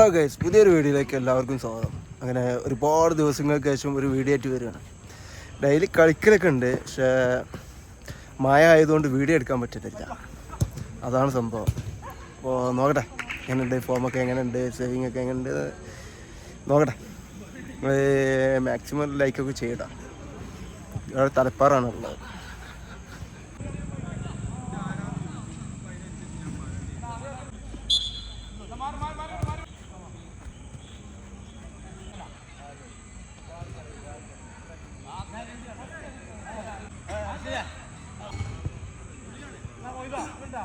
Hello guys പുതിയൊരു വീഡിയോയിലേക്ക് എല്ലാവർക്കും സ്വാഗതം. അങ്ങനെ ഒരുപാട് ദിവസങ്ങൾക്ക് ശേഷം ഒരു വീഡിയോ ആയിട്ട് വരികയാണ്. ഡെയിലി കളിക്കലൊക്കെ ഉണ്ട് പക്ഷേ മായ ആയതുകൊണ്ട് വീഡിയോ എടുക്കാൻ പറ്റത്തില്ല. അതാണ് സംഭവം. അപ്പോൾ നോക്കട്ടെ എങ്ങനെയുണ്ട്? ഫോമൊക്കെ എങ്ങനെയുണ്ട്? സേവിങ് ഒക്കെ എങ്ങനെയുണ്ട്? നോക്കട്ടെ. നിങ്ങൾ മാക്സിമം ലൈക്കൊക്കെ ചെയ്യട്ടോ. ഇവിടെ തലപ്പാറാണ് ഉള്ളത്. 是的真的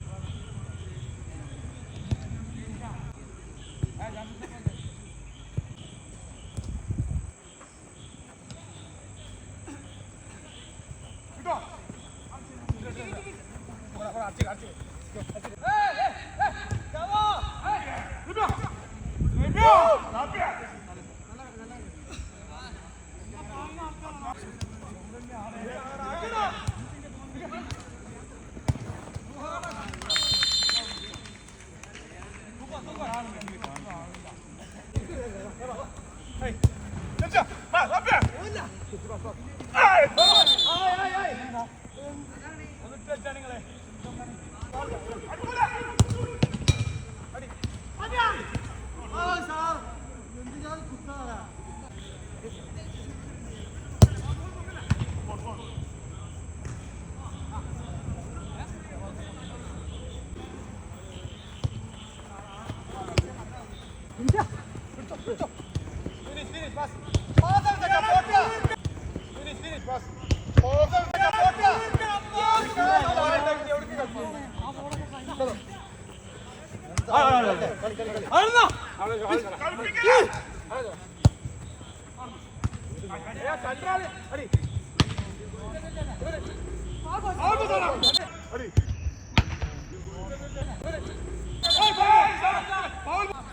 Yeah.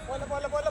പോലെ പോലെ പോലെ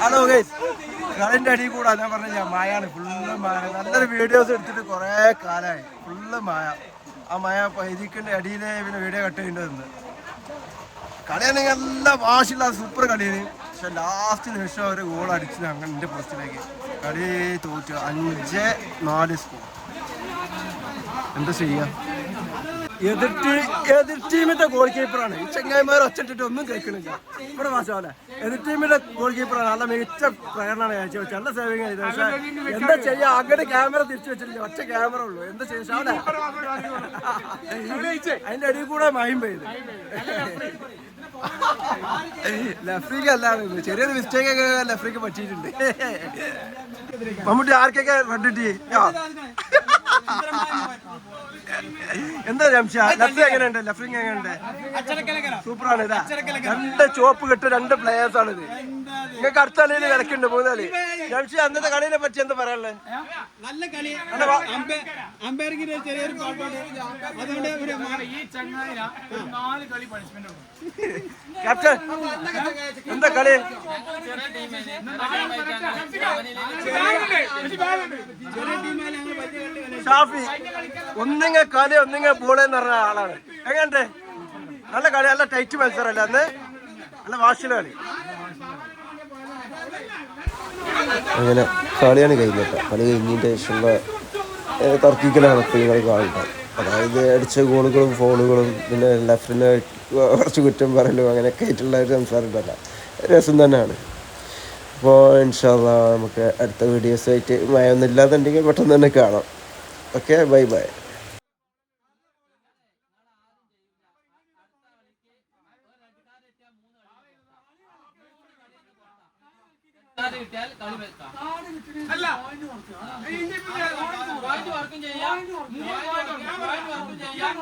ഹലോ ഗൈസ് കളിന്റെ അടി കൂടാ ഞാൻ പറഞ്ഞ മായാണ് ഫുള്ള് മായ നല്ലൊരു വീഡിയോസ് എടുത്തിട്ട് കുറേ കാലമായി ഫുള്ള് മായ ആ മായ ഇതിന്റെ അടിയിലെ പിന്നെ വീഡിയോ കട്ട് ചെയ്യേണ്ടതെന്ന് കളിയാണെങ്കിൽ നല്ല വാശിയുള്ള സൂപ്പർ കളിയാണ്. പക്ഷെ ലാസ്റ്റ് നിമിഷം ഒരു ഗോൾ അടിച്ചു അങ്ങനെ എന്റെ പോസ്റ്റിലേക്ക് കളി തോറ്റു. അഞ്ച് നാല് സ്കോർ എന്താ ചെയ്യാ? എതിർ ടീ എതിർ ടീമിന്റെ ഗോൾ കീപ്പറാണ് ഈ ചെങ്ങായിമാർ ഒച്ചിട്ടിട്ട് ഒന്നും കേൾക്കണില്ല ഇവിടെ മാസമല്ല എതിർ ടീമിന്റെ ഗോൾ കീപ്പറാണ് നല്ല മികച്ച പ്രകടനമാണ് കാഴ്ച വെച്ചത്. നല്ല സേവിങ് ചെയ്തത് പക്ഷേ എന്താ ചെയ്യാ? അങ്ങോട്ട് ക്യാമറ തിരിച്ചു വെച്ചിട്ടില്ല. ഒറ്റ ക്യാമറ ഉള്ളൂ. എന്താ ചെയ്യാ? അതിന്റെ അടിയിൽ കൂടെ മയം പെയ്ത്. ലഫ്രീക്ക് അല്ലാതെ ചെറിയൊരു മിസ്റ്റേക്ക് ഒക്കെ ലഫ്രീക്ക് പറ്റിയിട്ടുണ്ട്. മമ്മൂട്ടി ആർക്കൊക്കെ റെഡ് ടീ എന്താ ജംഷ? ലഫ്രി എങ്ങനെയുണ്ട്? ലഫ്രി എങ്ങനെയുണ്ട്? സൂപ്പറാണ് ഇതാ. രണ്ട് ചോപ്പ് കെട്ട് രണ്ട് പ്ലേയേഴ്സ് ആണ് ഇത് നിങ്ങൾക്ക് അടുത്ത കളിയിൽ വിലക്കുണ്ട് മൂന്നാൽ ജംഷി അന്നത്തെ കളിനെ പറ്റി എന്താ പറയാനുള്ളത് നല്ല കളി. ചെറിയൊരു അതുകൊണ്ട് ഈ ചങ്ങായ നാല് കളി പണിഷ്മെന്റ് ക്യാപ്റ്റൻ എന്താ കളി? കളി കളി ഷാഫി ഒന്നിങ്ങ കളി ഒന്നിങ്ങ എന്ന് പറഞ്ഞ ആളാണ്. എങ്ങനെ നല്ല കളി നല്ല ടൈറ്റ് മത്സരമല്ല അന്ന്? നല്ല വാശിയുള്ള കളി. അങ്ങനെ കളിയാണ് കഴിഞ്ഞിട്ട് കളി കഴിഞ്ഞതിന്റെ ശേഷമുള്ള തർക്കിക്കലാണ് നിങ്ങൾ കാണുന്നത്. അതായത് അടിച്ച ഗോളുകളും ഫോണുകളും പിന്നെ ലെഫ്റ്റിന് കുറച്ച് കുറ്റം പറയലും അങ്ങനെയൊക്കെ ആയിട്ടുള്ള ഒരു സംസാരം രസം തന്നെയാണ്. അപ്പോൾ ഇൻഷാല്ല നമുക്ക് അടുത്ത വീഡിയോസായിട്ട് ആയിട്ട് മയൊന്നും ഇല്ലാന്നുണ്ടെങ്കിൽ പെട്ടെന്ന് തന്നെ കാണാം. Okay bye bye. പോയിന്റ് വർക്കും ചെയ്യാം വർക്കും ചെയ്യാം